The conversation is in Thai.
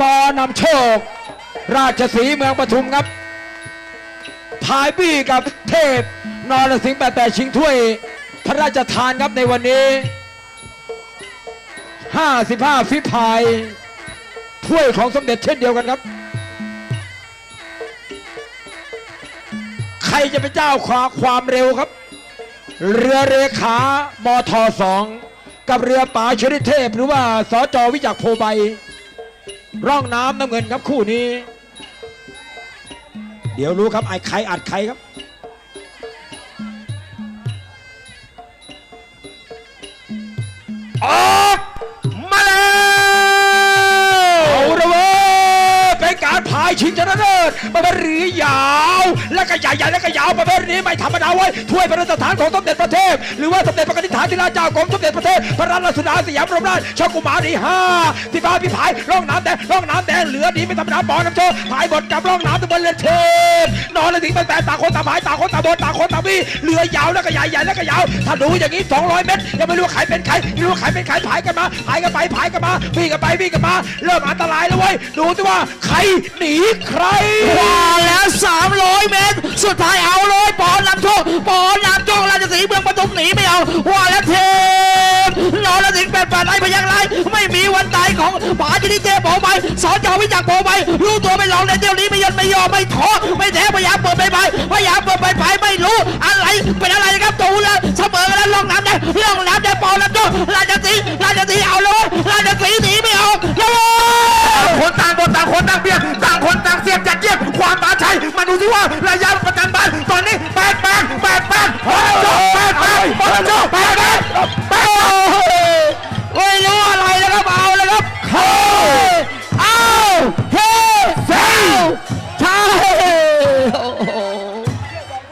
ปอนำโชค ราชสีเมืองปทุมครับพายบี้กับเทพ นรสิงห์แปดแปดชิงถ้วย พระราชทานครับในวันนี้ 55 ฟิพายถ้วยของสมเด็จเช่นเดียวกันครับ ใครจะเป็นเจ้าควาความเร็วครับ เรือเรขามทสองกับเรือป๋าชริเทพ หรือว่าสจวิจักรโพใบ ร่องน้ำน้ำเงินครับคู่นี้ เดี๋ยวรู้ครับไอ้ใครอัดใครครับารพายชิงชนะเลิศประเภทหรือยาว แล้วก็ใหญ่ใหญ่แล้วก็ยาวประเภทนี้ไม่ธรรมดาเว้ยถ้วยพระราชทานของสมเด็จพระเทพ หรือว่าสมเด็จพระนิธิฐานธิราชเจ้ากรมสมเด็จพระเทพพระราชสุดาสยามรมราชชกุมารีห้าพี่ฟ้าพี่พายร่องน้ำแดงร่องน้ำแดงเหลือดีไม่ธรรมดาบอลน้ำโชว์พายบทกับร่องน้ำตะบนเรือเทพนอนเลยถึงเป็นแปดต่างคนต่างพายต่างคนต่างบนต่างคนต่างมีเรือยาวแล้วก็ใหญ่ใหญ่แล้วก็ยาวถ้าดูอย่างนี้ 200 เมตรยังไม่รู้ว่าใครเป็นใครไม่รู้ว่าใครเป็นใครพายกันมาพายกันไปพายกันมาวิ่งกันไปวิ่งกันมา เริ่มอันตรายแล้วเว้ยดูสิว่าใครหนีใครว่าแล้ว 300 เมตร สุดท้ายเอาเลยปอนนำโชคปอนนำโชคราชสีห์เมืองปทุมหนีไม่เอาว่าแล้วเทพนอนแล้วสิงห์แปดแปดไรพยังไรไม่มีวันตายของป๋าจินิเทพโผไปสอนจอวิจักรโผไปรู้ตัวไม่ลองในเที่ยวนี้ไม่ยนไม่ยอมไม่ท้อไม่แท้พยายามเปิดไปไปพยายามเปิดไปไปไม่รู้อะไรเป็นอะไรนะครับตูแล้วเสมอกันแล้วลองน้ำได้ลองน้ำได้ปอนนำโชคราชสีห์ราชสีห์เอาเลยราชสีห์หนีไม่เอาแล้วคนต่างบนต่างคนต่างเบียด ชัยมาดูสิว่าระยะประจั